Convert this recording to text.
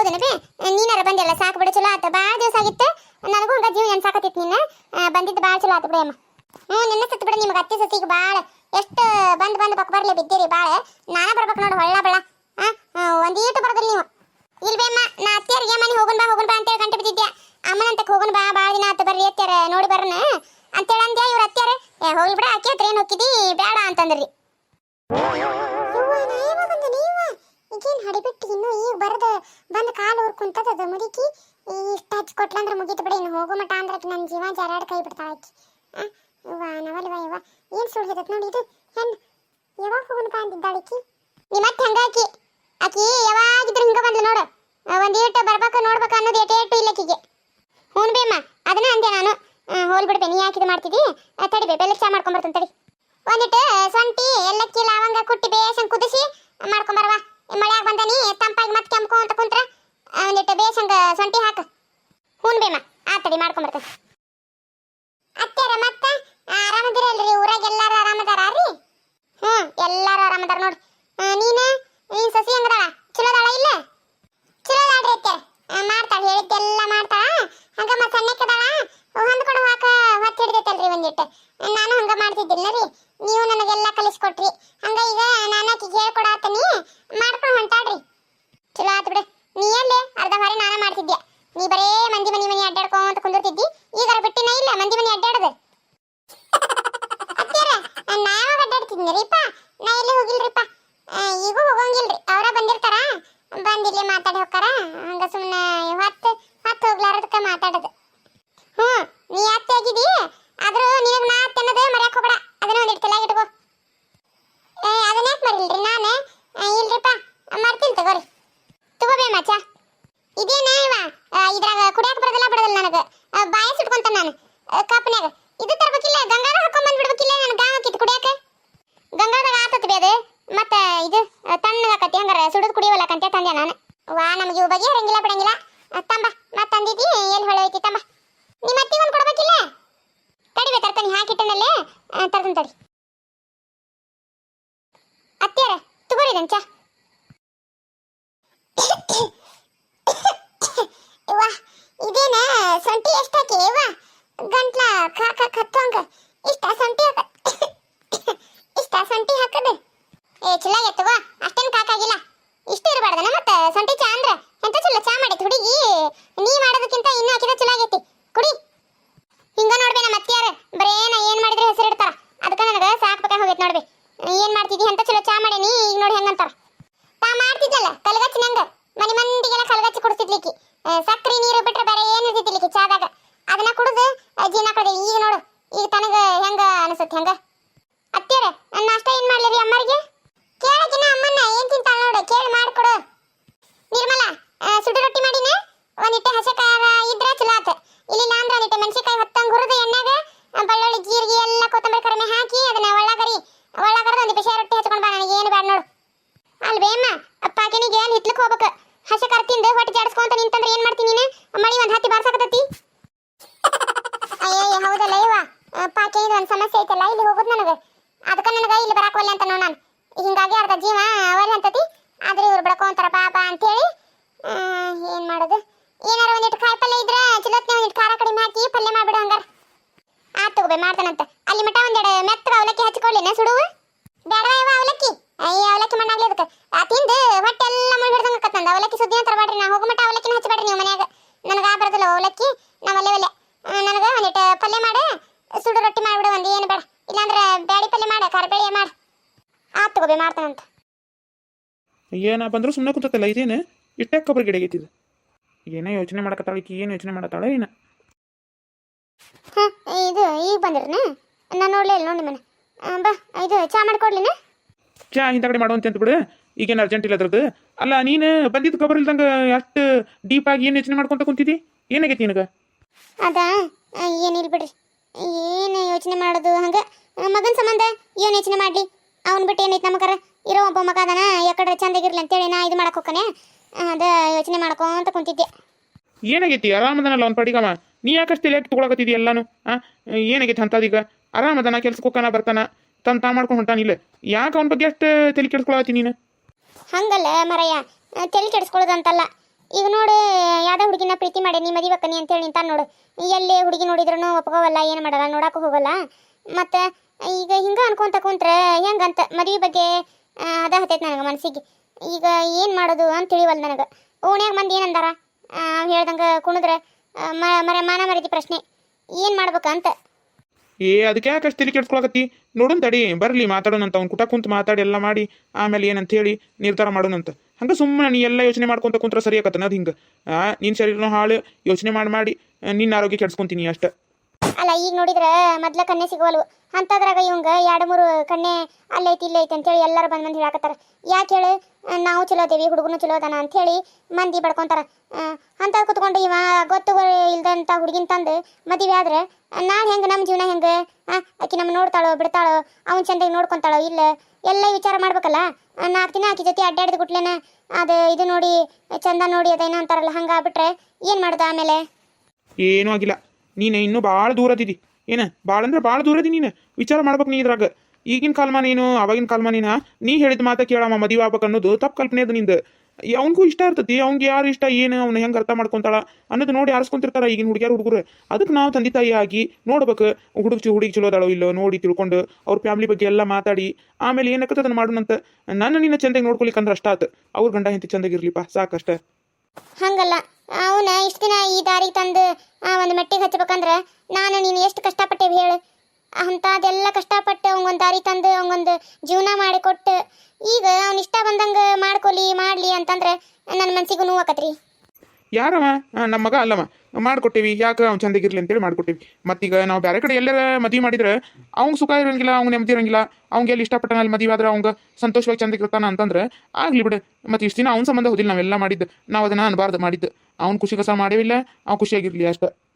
ಹೌದನ ಬೇ? ನೀನಾರ ಬಂದಿಲ್ಲ ಸಾಕು ಬಿಡು ಚಲೋ ಆತ. ಭಾಳ ದಿವಸ ಆಗಿತ್ತು. ನನಗೂ ಹಂಗ ಜೀವ ಅನ್ಸಾಕತ್ತಿತ್ತು ನಿನ್ನ ಬಂದಿದ್ದು ಭಾಳ ಚಲೋ ಆತು ಬಿಡಿ ಅಮ್ಮ. ಹ್ಞೂ ನಿನ್ನ ಸತ್ತು ಬಿಡು ನಿಮ್ಗೆ ಅತ್ತೆ ಸತ್ತಿಗೆ ಭಾಳ ಎಷ್ಟು ಬಂದು ಬಂದು ಬಕ್ ಬರ್ಲಿ ಬಿದ್ದೀರಿ ಭಾಳ ನಾನೇ ಬರ್ಬೇಕು ನೋಡಿ ಹೊಳ್ಳ ಬಳ್ಳ. ಆ, ಒಂದೀಟು ಬರೋದಿಲ್ಲ ನೀವು. ಇಲ್ವೇ ಅಮ್ಮ ನಾ ಅತ್ತೆಯರಿಗೆ ಮನೆ ಹೋಗುನ್ ಬಾ ಹೋಗುನ್ ಬಾ ಅಂತೇಳಿ ಗಂಟೆ ಬಿದ್ದಿದ್ದೆ ಅಮ್ಮನಂತಕ್ಕೆ ಹೋಗುನ್ ಬಾ ಭಾಳ ದಿನ ಆತು ಬರ್ರಿ ಅತ್ತೆಯರ ನೋಡಿ ಬರೋಣ ಅಂತೇಳಿ ಅಂದೆ ಇವ್ರ ಅತ್ತೆಯರ? ಹೋಗ್ಲಿ ಬಿಡ ಅಕ್ಕಿ ಹತ್ರ ಏನು ಹೋಗಿದ್ದಿ ಬೇಡ ಅಂತಂದ್ರಿ. ಈಗೇನು ಹಡಿಬಿಟ್ಟು ಇನ್ನು ಈಗ ಬರದ ಬಂದು ಕಾಲು ಊರ್ ಕುಂತದ ಮುದುಕಿ. ಇಷ್ಟ ಹಚ್ಚಿ ಕೊಟ್ಲಂದ್ರೆ ಮುಗೀತು ಬಿಡಿ ಇನ್ನು ಹೋಗೋ ಮಟ ಅಂದ್ರೆ ನನ್ನ ಜೀವ ಜರಾಡ್ ಕೈ ಬಿಡ್ತಾಳ ಆಕಿ. ಅವ್ವ ನವಲ್ವ ಇವ ಏನು ಸುಳ್ಳು ನೋಡಿ ಇದು. ಹೆಣ್ಣು ಯಾವಾಗ ಹೋಗೋಣಪ್ಪ ಅಂತಿದ್ದಾಳಿಕಿ ನಿಮ್ಮ ಮತ್ತೆ ಹಂಗಾಕಿ ಆಕಿ. ಯಾವಾಗಿದ್ರು ಹಿಂಗ ಬಂದ್ಲು ನೋಡು. ಆ, ಒಂದ್ ಈಟು ಬರ್ಬೇಕು ನೋಡ್ಬೇಕು ಅನ್ನೋದು ಏಟು ಏಟು ಇಲ್ಲ ಆಕಿಗೆ. ಹ್ಞೂ ಬೇಮ್ಮ ಅದನ್ನ ಅಂದೆ ನಾನು. ಆ, ಹೋಲ್ ಬಿಡ್ಬೆ ನೀ ಯಾಕಿದು ಮಾಡ್ತಿದಿ? ತಡಿ ಬೇ ಬೆಲ್ಲ ಚಾ ಮಾಡ್ಕೊಂಬರ್ತಂತ ತಡಿ. ಒಂದಿಟ್ಟು ಸೊಂಟಿ ಎಲ್ಲಕ್ಕಿ ಲವಂಗ ಕುಟ್ಟಿ ಬೇಸಂಗ್ ಕುದಿಸಿ ಮಾಡ್ಕೊಂಬರ್ವಾ ಮಳ್ಯಾಗ ಬಂದನಿ ತಂಪಾಗಿ ಮತ್ತೆ ಕೆಂಪು ಅಂತ ಕುಂತ್ರ ಒಂದಿಟ್ಟು ಬೇಸಂಗ ಸೊಂಟಿ ಹಾಕು. ಹೂನ್ ಬೇಮ್ಮ ಆ ತಡಿ ಮಾಡ್ಕೊಂಬರ್ತೇನೆ ಅತ್ತೆರ ಮತ್ತ ಆರಾಮದಿರಲ್ರಿ ಊರಾಗ ಎಲ್ಲಾರು ಆರಾಮದಾರ ರೀ? ಹ್ಞೂ ಎಲ್ಲಾರು ಆರಾಮದಾರ ನೋಡ್ರಿ. ಆ, ನೀನು ನೀನ್ ಸಸಿ ಹೆಂಗದಾಳ? ಚಲೋದಾಳ ಇಲ್ಲ? ಚಲೋ ಅದಾಳ್ರಿ ಅತ್ತೆ ಮಾಡ್ತಾಳ ಹೇಳಿದ್ದೆಲ್ಲ ಮಾಡ್ತಾಳ. ಹಂಗ ಮತ್ತೆ ಸಣ್ಣಕ್ಕದಾಳ. ಹೊಂದ್ಕೊಂಡು ಹಾಕ ಹೊತ್ತು ಹಿಡಿದೈತಲ್ರಿ ಒಂದಿಟ್ಟು. ನಾನು ಹಂಗ ಮಾಡ್ತಿದ್ದಿಲ್ಲ ರೀ. ನೀವು ನನಗೆಲ್ಲ ಕಲಿಸ್ಕೊಟ್ರಿ. ಹಂಗ ಈಗ ನಾನು ಆಕಿಗೆ ಮಾಡ್ಕೊಂಡು ಹೊಂಟಾಡ್ರಿ ಚಲೋ ಆತು ಬಿಡು ನೀ ಎಲ್ಲಿ ಅರ್ಧ ಬಾರಿ ನಾನು ಮಾಡ್ತಿದ್ದೆ ನೀ ಬರೇ ಮಂದಿ ಮನಿ ಮನಿ ಅಡ್ಡಾಡ್ಕೊಂತ ಕುಂದಿರ್ತಿದ್ದಿ ಈಗಾರ ಬಿಟ್ಟಿನ ಇಲ್ಲ ಮಂದಿ ಮನಿ ಅಡ್ಡಾಡದು ಅತ್ತೆರ ನಾ ಯಾವಾಗ ಅಡ್ಡಾಡ್ತಿದ್ನಿರಿಪ್ಪ ನಾ ಎಲ್ಲಿ ಹೋಗಿಲ್ರಿಪ್ಪ ಆ, ಈಗೂ ಹೋಗಂಗಿಲ್ರಿ ಅವರ ಬಂದಿರ್ತಾರ ಬಂದಿಲ್ಲಿ ಮಾತಾಡಿ ಹೋಗ್ತಾರ ಹಂಗ ಸುಮ್ಮನೆ ಹೊತ್ತು ಹೊತ್ತು ಹೋಗ್ಲಾರದಕ್ಕ ಮಾತಾಡೋದು ಹ್ಞೂ ನೀ ಅತ್ತೆ ಆಗಿದಿ ಆದ್ರೂ ನಿನಗೆ ನಾ ಅತ್ತೆ ಅನ್ನೋದು ಮರ್ಯಾಕ್ ಹೋಗ್ಬೇಡ ಅದನ್ನ ಒಂದಿಟ್ಟು ತಲೆಯಾಗ ಇಟ್ಕೋ ಏ ಅದನ್ನ ಯಾಕೆ ಮರಿಲ್ರಿ ನಾನು ಆ, ಇಲ್ರಿಪ್ಪ ಮರ್ತೀನಿ ತಗೋರಿ ತಗೋಬೇ ಮಚ್ಚ ಇದೇನ ಇವ ಆ, ಇದ್ರಾಗ ಕುಡಿಯಾಕ ಬರೋದಿಲ್ಲ ಬಿಡೋದಿಲ್ಲ ನನಗೆ ಬಾಯ ಸುಟ್ಕೊಂತ ನಾನು. ಕಪ್ನ್ಯಾಗ. ಇದು ತರ್ಬೇಕಿಲ್ಲ ಗಂಗಾರ ಹಾಕೊಂಡ್ ಬಂದ್ಬಿಡ್ಬೇಕಿಲ್ಲ ನನ್, ಗಾವ ಹಾಕಿತ್ ಕುಡಿಯಾಕ ಗಂಗಾದಾಗ ಆತತ್ ಬಿ ಅದು. ಮತ್ತ ಇದು ತಣ್ಣಗಾಕತಿ ಹಂಗಾರ ಸುಡದ್ ಕುಡಿಯವಲ್ಲ ಕಂತೆ ತಂದೆ ನಾನು. ವಾ, ನಮಗೆ ಇವು ಬಗ್ಗೆ ಹರಂಗಿಲ್ಲ ಬಿಡಂಗಿಲ್ಲ. ತಂಬ ಮತ್ತ ತಂದಿದ್ದಿ, ಎಲ್ಲಿ ಹೊಳೆ ಐತಿ ತಂಬ. ನಿಮ್ಮ ಅತ್ತಿ ಒಂದ್ ಕೊಡ್ಬೇಕಿಲ್ಲ? ತಡಿಬೇ ತರ್ತಾನೆ ಹಾಕಿಟ್ಟನಲ್ಲೇ ತರ್ತಾನೆ ತಡಿ. ಅತ್ತೆಯರ, ತಗೋರಿ ಚಾ ಇವ್ವ ಇದೇನ ಸೊಂಟಿ ಎಷ್ಟಾಕಿ? ಇವ್ವ, ಗಂಟ್ಲ ಕಾ ಕಾ ಕತ್ತಂಗ ಇಷ್ಟ ಸೊಂಟಿ ಹಾಕ ಇಷ್ಟ ಸೊಂಟಿ ಹಾಕದ? ಏ ಚಲೋ ಎತ್ತವ ಅಷ್ಟೇನು ಕಾಕಾಗಿಲ್ಲ ಇಷ್ಟ ಇರಬಾರ್ದನ ಮತ್ತೆ? ಸೊಂಟಿ ಚಾ ಅಂದ್ರ ಎಂತ ಚಲೋ ಚಾ ಮಾಡಿ ಹುಡುಗಿ? ನೀ ಮಾಡೋದಕ್ಕಿಂತ ಇನ್ನೂ ಹಾಕಿದ ಚಲೋ ಆಗೈತಿ. ಕುಡಿ. ಹಿಂಗ ನೋಡ್ಬೇ ನಮ್ಮ ಅತ್ತಿಯಾರ ಬರೇ ನಾ ಏನ್ ಮಾಡಿದ್ರೆ ಹೆಸರು ಇಡ್ತಾರ. ಅದಕ್ಕೆ ನನಗೆ ಸಾಕ್ಬೇಕ ಹೋಗೈತೆ ನೋಡ್ಬೇ. ಏನ್ ಮಾಡ್ತಿದ್ದಿ ಅಂತ ಚಲೋ ಚಾ ಮಾಡೇನಿ? ಈಗ ನೋಡಿ ಹೆಂಗಂತಾರ ತಾ ಮಾಡ್ತಿದ್ದಲ್ಲ ಕಲಗಚ್ಚಿನಂಗ ಮನಿ ಮಂದಿಗೆಲ್ಲ ಕಲಗಚ್ಚಿ ಕುಡಿಸ್ತಿದ್ಲಿಕ್ಕಿ ಸಕ್ರಿ ನೀರು ಬಿಟ್ರೆ ಬೇರೆ ಏನು ಇರ್ತಿದ್ಲಿಕ್ಕಿ ಚಾದಾಗ ಅದನ್ನ ಕುಡಿದು ಜೀವನ ಕಡೆ ಈಗ ನೋಡು ಈಗ ತನಗ ಹೆಂಗ ಅನಿಸುತ್ತೆ ಹೆಂಗ? ಅತ್ತಿಯರ ನನ್ನ ನಾಷ್ಟ ಏನ್ ಮಾಡ್ಲಿ ಅಮ್ಮರಿಗೆ? ಕೇಳಕಿನ ಅಮ್ಮನ್ನ, ಏನ್ ತಿಂತಾಳ ನೋಡು, ಕೇಳಿ ಮಾಡ್ಕೊಡು. ನಿರ್ಮಲ ಸುಡು ರೊಟ್ಟಿ ಮಾಡಿನ? ಒಂದಿಟ್ಟೆ ಹಸೆ ಖಾರ ಇದ್ರ ಚಲೋ ಆತ. ಇಲ್ಲಿಲ್ಲ ಅಂದ್ರೆ ಒಂದಿಟ್ಟೆ ಮೆಣಸಿನಕಾಯಿ ಹೊತ್ತಂಗ್ ಹುರಿದು ಎಣ್ಣೆಗ ಬೆಳ್ಳುಳ್ಳಿ, ಜೀರಿಗೆ, ಎಲ್ಲ ಕೊತ್ತಂಬರಿ ಕರಿಮೆ ಹಾಕಿ ಅದನ್ನ ಒಳ್ಳಗರಿ, ಒಳ್ಳಾಗರದ ಒಂದು ಬಿಸಿ ರೊಟ್ಟಿ ಹಚ್ಕೊಂಡ್ ಬಾ ನನಗೆ, ಏನು ಬೇಡ ನೋಡು. ಅಲ್ವೇಮ್ಮ ಅಪ್ಪಾಕಿನಿಗೆ ಅಲ್ಲಿ ಹಿತ್ಲಕ್ ಹೋಗ್ಬೇಕು. ಹಸೆ ಕರ್ತಿಂದ ಹೊಟ್ಟೆ ಜಾಡಿಸ್ಕೊಂತ ನಿಂತಂದ್ರೆ ಏನ್ ಮಾಡ್ತೀನಿ ನೀನು? ಮಳಿ ಒಂದ್ ಹತ್ತಿ ಬಾರ್ಸಾಕತ್ತತಿ ಅಯ್ಯಯ್ಯ ಹೌದಲ್ಲ ಇವ ಪಾಕಿನಿದು ಒಂದ್ ಸಮಸ್ಯೆ ಐತಲ್ಲ, ಇಲ್ಲಿ ಹೋಗೋದು ನನಗೆ. ಅದಕ್ಕೆ ನನಗೆ ಇಲ್ಲಿ ಬರಾಕೋಲ್ಲ ಅಂತ ನಾನು. ಹಿಂಗಾಗಿ ಅರ್ಧ ಜೀವ ಅವಲ್ ಅಂತತಿ. ಆದ್ರೆ ಇವ್ರು ಬಿಡ್ಕೊಂತಾರ ಪಾಪ ಅಂತೇಳಿ ಏನ್ ಮಾಡೋದು? ಏನಾರ ಒಂದಿಟ್ಟು ಕಾಯಿ ಪಲ್ಯ ಇದ್ರ ಚಲೋತ್ನೆ ಒಂದಿಟ್ಟು ಖಾರ ಕಡಿಮೆ ಹಾಕಿ ಪಲ್ಯ ಮಾಡ್ಬಿಡು ಹಂಗಾರ. ಆತ್ ತಗೋಬೆ, ಮಾಡ್ತಾನಂತ. ಅಲ್ಲಿ ಮಟ ಒಂದೆರಡು ಮೆತ್ತಗ ಅವಲಕ್ಕಿ ಹಚ್ಕೊಳ್ಳಿನ ಸುಡುವ? ಬೇಡವಾ ಇವ ಅವಲಕ್ಕಿ? ಅಯ್ಯ, ಅವಲಕ್ಕಿ ಮಣ್ಣಾಗ್ಲಿ ಅದಕ್ಕೆ ಆ, ತಿಂದು ಹೊಟ್ಟೆ ಎಲ್ಲ ಮುಳಿ ಹಿಡ್ದಂಗ ಕತ್ತಂದ ಅವಲಕ್ಕಿ ಸುದ್ದಿ ಅಂತ ತರಬೇಡ್ರಿ ನಾ ಹೋಗೋ ಮಟ ಅವಲಕ್ಕಿನ ಹಚ್ಚಬೇಡ್ರಿ ನೀವು ಮನ್ಯಾಗ. ನನಗೆ ಆ ಬರೋದಿಲ್ಲ ಅವಲಕ್ಕಿ. ನಾ ಒಲ್ಲೆ ಒಲ್ಲೆ. ನನಗೆ ಒಂದಿಟ್ಟು ಪಲ್ಯ ಮಾಡು. ಸುಡು ರೊಟ್ಟಿ ಮಾಡಿಬಿಡು ಒಂದು ಏನು ಬೇಡ. ಇಲ್ಲಾಂದ್ರೆ ಬ್ಯಾಡಿ ಪಲ್ಯ ಮಾಡ ಕರಿಬೇಳೆ ಮಾಡ. ಆತ್ ತಗೋಬೆ ಮಾಡ್ತಾನಂತ ಏನ ಬಂದ್ರು ಸುಮ್ಮನೆ ಕೂತಲ್ಲ ಇದೇನು? ಇಷ್ಟೇ ಕೊಬ್ಬರಿ ಗಿಡ ಆಗೈತಿದು ಏನೋ ಯೋಚನೆ ಮಾಡಕತ್ತಾಳ ಈಕಿ ಏನು ಯೋಚನೆ ಮಾಡತ್ತಾಳ ಏನ. ಹಾ ಇದು ಈಗ ಬಂದಿರನ? ನಾನು ನೋಡ್ಲೇ ಇಲ್ಲ ನೋಡಿ ಮನೆ ಬಾ ಇದು ಚಾ ಮಾಡ್ಕೊಡ್ಲಿನ ಚಾ ಹಿಂದಗಡೆ ಮಾಡುವಂತೆ ಅಂತ ಬಿಡು ಈಗೇನು ಅರ್ಜೆಂಟ್ ಇಲ್ಲ ಅದ್ರದ್ದು. ಅಲ್ಲ ನೀನು ಬಂದಿದ್ದು ಖಬರ್ ಇಲ್ದಂಗೆ ಅಷ್ಟು ಡೀಪ್ ಆಗಿ ಏನು ಯೋಚನೆ ಮಾಡ್ಕೊಂತ ಕುಂತಿದ್ದಿ? ಏನಾಗೈತಿ ನಿನಗೆ? ಅದಾ? ಏನಿಲ್ಲ ಬಿಡ್ರಿ. ಏನು ಯೋಚನೆ ಮಾಡೋದು ಹಂಗೆ? ಮಗನ ಸಂಬಂಧ ಏನು ಯೋಚನೆ ಮಾಡಲಿ? ಅವ್ನು ಬಿಟ್ಟು ಏನೈತಿ ನಮಗಾರ ಇರೋ ಒಬ್ಬ ಮಗ ಅದಾನ ಯಾಕಡೆ ಚಂದಾಗಿರ್ಲಿ ಅಂತೇಳಿ ನಾ ಇದು ಮಾಡಕ್ಕೆ ಹೋಗ್ತಾನೆ ಅದ ಯೋಚನೆ ಮಾಡ್ಕೊಂತ ಕುಂತಿದ್ದೆ. ಏನಾಗೈತಿ? ಆರಾಮದನಲ್ಲ ಅವ್ನ ಪಡಿಗಮ್ಮ ನೀ ಯಾಕಷ್ಟು ತಲೆ ತೊಗೊಳಕತ್ತಿದಿ ಎಲ್ಲಾನು? ಆ ಏನಾಗೈತಿ ಅಂತದೀಗ ಆರಾಮದನ ಕೆಲ್ಸಕ್ಕೆ ಹೋಗ್ತಾನ ಬರ್ತಾನ? ತನ್ ತಾ ಮಾಡ್ಕೊಂಡು ಹೊಂಟಾನ ಇಲ್ಲ? ಯಾಕೆ ಅವನ ಬಗ್ಗೆ ಅಷ್ಟು ತಲೆ ಕೆಡ್ಸ್ಕೊಳತಿ ನೀನು? ಹಂಗಲ್ಲ ಮರಯ್ಯ ತಲೆ ಕೆಡಿಸ್ಕೊಳ್ಳೋದಂತಲ್ಲ ಈಗ ನೋಡಿ, ಯಾವ್ದೋ ಹುಡುಗಿನ ಪ್ರೀತಿ ಮಾಡಿ ನೀ ಅಂತ ಅಂತೇಳಿ ನಿಂತ ನೋಡು. ಎಲ್ಲಿ ಹುಡುಗಿ ನೋಡಿದ್ರು ಒಪ್ಕೋವಲ್ಲ, ಏನು ಮಾಡಲ್ಲ ನೋಡಕ್ಕೂ ಹೋಗಲ್ಲ. ಮತ್ತು ಈಗ ಹಿಂಗೆ ಅನ್ಕೊಂತ ಕುಂತ್ರೆ ಹೆಂಗಂತ ಮದುವೆ ಬಗ್ಗೆ ಅದ ನನಗೆ ಮನಸ್ಸಿಗೆ. ಈಗ ಏನು ಮಾಡೋದು ಅಂತ ತಿಳಿವಲ್ಲ ನನಗೆ. ಓಣ್ಯಾಗ ಮಂದಿ ಏನಂದಾರ? ಹೇಳ್ದಂಗೆ ಕುಣಿದ್ರೆ ಮರ, ಮಾನ ಮರಿದ ಪ್ರಶ್ನೆ. ಏನು ಮಾಡ್ಬೇಕಂತ ಏ, ಅದಕ್ಕೆ ಯಾಕೆ ಅಷ್ಟು ತಲೆ ಕೆಡ್ಸ್ಕೊಳಕತ್ತಿ? ನೋಡೋಣ ತಡಿ, ಬರಲಿ, ಮಾತಾಡೋಣಂತ. ಅವ್ನು ಕುಟ ಕುಂತು ಮಾತಾಡಿ, ಎಲ್ಲ ಮಾಡಿ, ಆಮೇಲೆ ಏನಂತ ಹೇಳಿ, ನಿರ್ಧಾರ ಮಾಡೋಣಂತ. ಹಂಗೆ ಸುಮ್ಮನೆ ನೀ ಎಲ್ಲ ಯೋಚನೆ ಮಾಡ್ಕೊಂತ ಕುಂತ್ರ ಸರಿ ಆಗತ್ತನ ಅದು ಹಿಂಗೆ. ಆ ನಿನ್ನ ಶರೀರನೂ ಹಾಳು, ಯೋಚನೆ ಮಾಡಿ ಮಾಡಿ ನಿನ್ನ ಆರೋಗ್ಯ ಕೆಡ್ಸ್ಕೊಂತೀನಿ ಅಷ್ಟ. ಅಲ್ಲ, ಈಗ ನೋಡಿದ್ರೆ ಮೊದ್ಲ ಕಣ್ಣೆ ಸಿಗವಲ್ವ ಅಂತದ್ರಾಗ ಇವಂಗ ಎರಡು ಮೂರು ಕಣ್ಣೆ ಅಲ್ಲೈತಿ, ಇಲ್ಲೈತಿ ಅಂತೇಳಿ ಎಲ್ಲರೂ ಬಂದು ಮಂದಿ ಹೇಳಾಕತ್ತಾರ. ಯಾಕೆ ಹೇಳು? ನಾವು ಚಲೋ ಅದೇವಿ, ಹುಡುಗನು ಚಲೋ ಅದಾನ ಅಂಥೇಳಿ ಮಂದಿ ಬಡ್ಕೊಂತಾರ. ಅಂತ ಕುತ್ಕೊಂಡು ಇವ ಗೊತ್ತು ಇಲ್ದಂಥ ಹುಡುಗಿನ ತಂದು ಮದುವೆ ಆದ್ರೆ ನಾನು ಹೆಂಗೆ ನಮ್ಮ ಜೀವನ ಹೆಂಗೆ ಆಕಿ ನಮ್ಮ ನೋಡ್ತಾಳೋ, ಬಿಡ್ತಾಳೋ, ಅವ್ನು ಚಂದಾಗಿ ನೋಡ್ಕೊಂತಾಳೋ, ಇಲ್ಲ ಎಲ್ಲ ವಿಚಾರ ಮಾಡ್ಬೇಕಲ್ಲ? ನಾಲ್ಕು ದಿನ ಆಕಿ ಜೊತೆ ಅಡ್ಡಾಡಿದ ಗುಟ್ಲೇನ ಅದು ಇದು ನೋಡಿ, ಚಂದ ನೋಡಿ ಅದೇನೋ ಅಂತಾರಲ್ಲ, ಹಂಗೆ ಆಗ್ಬಿಟ್ರೆ ಏನು ಮಾಡೋದು ಆಮೇಲೆ? ಏನೂ ಆಗಿಲ್ಲ. ನೀನು ಇನ್ನೂ ಭಾಳ ದೂರ ಅದಿದಿ. ಏನ ಭಾಳ ಅಂದ್ರೆ ಭಾಳ ದೂರ ಅದಿ ನೀನು. ವಿಚಾರ ಮಾಡ್ಬೇಕು ನೀ ಇದ್ರಾಗ. ಈಗಿನ ಕಾಲಮಾನ ನೀನು ಅವಾಗಿನ ನೀನು ನೀ ಹೇಳಿದ ಮಾತ ಕೇಳಮ್ಮ, ಮದುವೆ ಆಗ್ಬೇಕು ಅನ್ನೋದು ತಪ್ಪು ಕಲ್ಪನೆ ಅದು ನಿಂದು. ಅವನಿಗೂ ಇಷ್ಟ ಇರ್ತತಿ, ಅವ್ನಿಗೆ ಯಾರು ಇಷ್ಟ, ಏನು ಅವ್ನ ಹೆಂಗೆ ಅರ್ಥ ಮಾಡ್ಕೊಂತಾಳ ಅನ್ನೋದು ನೋಡಿ ಆರಿಸ್ಕೊಂತಿರ್ತಾರ ಈಗಿನ ಹುಡುಗಿಯಾರು ಹುಡುಗರು. ಅದಕ್ಕೆ ನಾವು ತಂದೆ ತಾಯಿ ಆಗಿ ನೋಡ್ಬೇಕು, ಹುಡುಗ ಹುಡುಗಿ ಚಲೋ ಅದಾಳೋ ಇಲ್ಲೋ ನೋಡಿ ತಿಳ್ಕೊಂಡು ಅವ್ರ ಫ್ಯಾಮಿಲಿ ಬಗ್ಗೆ ಎಲ್ಲ ಮಾತಾಡಿ, ಆಮೇಲೆ ಏನಕ್ಕತ್ತ ಅದನ್ನ ಮಾಡೋಣಂತ. ನನ್ನ ನಿನ್ನ ಚಂದಾಗಿ ನೋಡ್ಕೊಲಿಕ್ಕಂದ್ರೆ ಅಷ್ಟ ಆತು. ಅವ್ರ ಗಂಡ ಹೆಂಡತಿ ಚಂದಾಗಿರ್ಲಿಪ್ಪ ಸಾಕಷ್ಟ. ಹಂಗಲ್ಲ, ಅವನ ಇಷ್ಟು ದಿನ ಈ ದಾರಿಗೆ ತಂದು ಆ ಒಂದು ಮೆಟ್ಟಿಗೆ ಹಚ್ಚಬೇಕಂದ್ರೆ ನಾನು ನೀನು ಎಷ್ಟು ಕಷ್ಟಪಟ್ಟೇವಿ ಹೇಳು. ಅಂಥದ್ದೆಲ್ಲ ಕಷ್ಟಪಟ್ಟು ಅವಂಗೊಂದು ದಾರಿ ತಂದು ಅವಂಗೊಂದು ಜೀವನ ಮಾಡಿಕೊಟ್ಟು ಈಗ ಅವ್ನ ಇಷ್ಟ ಬಂದಂಗೆ ಮಾಡ್ಕೊಲಿ, ಮಾಡಲಿ ಅಂತಂದ್ರೆ ನನ್ನ ಮನ್ಸಿಗೂ ನೋವಾಕತ್ರಿ. ಯಾರವ? ನಮ್ಮ ಮಗ ಅಲ್ಲವ. ಮಾಡ್ಕೊಟ್ಟಿವಿ. ಯಾಕೆ ಅವ್ನು ಚಂದಾಗಿರ್ಲಿ ಅಂತೇಳಿ ಮಾಡ್ಕೊಟ್ಟಿವಿ. ಮತ್ತೀಗ ನಾವು ಬೇರೆ ಕಡೆ ಎಲ್ಲರ ಮದುವೆ ಮಾಡಿದ್ರೆ ಅವ್ನು ಸುಖ ಇರಂಗಿಲ್ಲ, ಅವ್ನು ನೆಮ್ಮದಿ ಇರಂಗಿಲ್ಲ, ಅವ್ನಿಗೆ ಎಲ್ಲಿ ಇಷ್ಟಪಟ್ಟನ ಅಲ್ಲಿ ಮದುವೆ ಆದ್ರೆ ಅವ್ಗೆ ಸಂತೋಷವಾಗಿ ಚಂದಾಗಿರ್ತಾನ ಅಂತಂದ್ರೆ ಆಗಲಿ ಬಿಡು. ಮತ್ತು ಇಷ್ಟು ದಿನ ಅವ್ನ ಸಂಬಂಧ ಹೋದಿಲ್ಲ ನಾವೆಲ್ಲ ಮಾಡಿದ್ದು. ನಾವು ಅದನ್ನು ಅನ್ಬಾರ್ದು ಮಾಡಿದ್ದು. ಅವ್ನು ಖುಷಿಗೋಸ್ಕರ ಮಾಡಿವಿಲ್ಲ ಅವ್ನು ಖುಷಿಯಾಗಿರ್ಲಿ ಅಷ್ಟೇ.